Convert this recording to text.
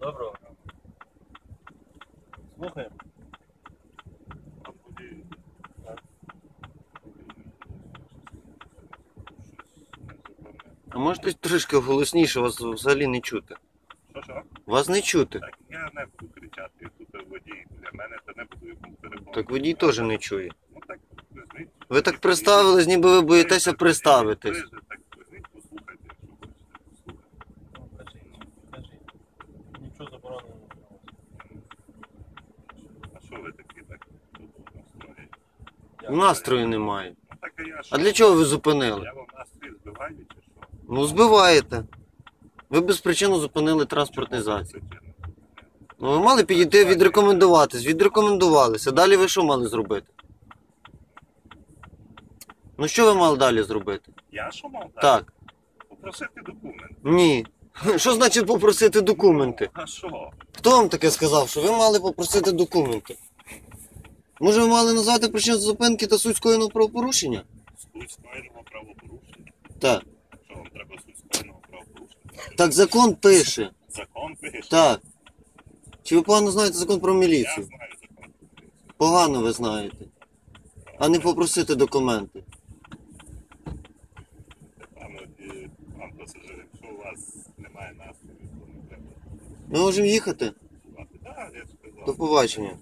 Доброго. Слухаємо. А можете трошки голосніше, вас взагалі не чути. Що, що? Вас не чути. Так, я не буду кричати, я тут водій для мене, та не буду йому телефон. Так водій теж не чує. Ну так. Ви так представились, ніби ви боїтеся представитись. Ви ж Так, візьміть, послухайте, якщо хочете. Послухайте. Ну, кажіть, кажіть. Нічого забороненого не було. А що ви такі так тут настрої? Настрою немає. А? А для чого ви зупинили? Я вам настрій збиваю чи що? Ну збиваєте. Ви без причини зупинили транспортний засіб. Ну ви мали підійти відрекомендуватись, відрекомендувалися. Далі ви що мали зробити? Ну що ви мали далі зробити? Я що мав дати? Так. Попросити документ. Ні. Що значить попросити документи? А що? Хто вам таке сказав, що ви мали попросити документи? Може, ви мали назвати причину зупинки та суть скоєного правопорушення? Суть скоєного правопорушення. Так. Що вам треба суть скоєного правопорушення? Так закон пише. Закон пише. Так. Чи ви погано знаєте закон про міліцію? Я знаю закон про міліцію. Погано ви знаєте. А не попросити документи. Пан пасажир, якщо у вас немає настрою, то не треба Ми можемо їхати. Так, я сказав. До побачення.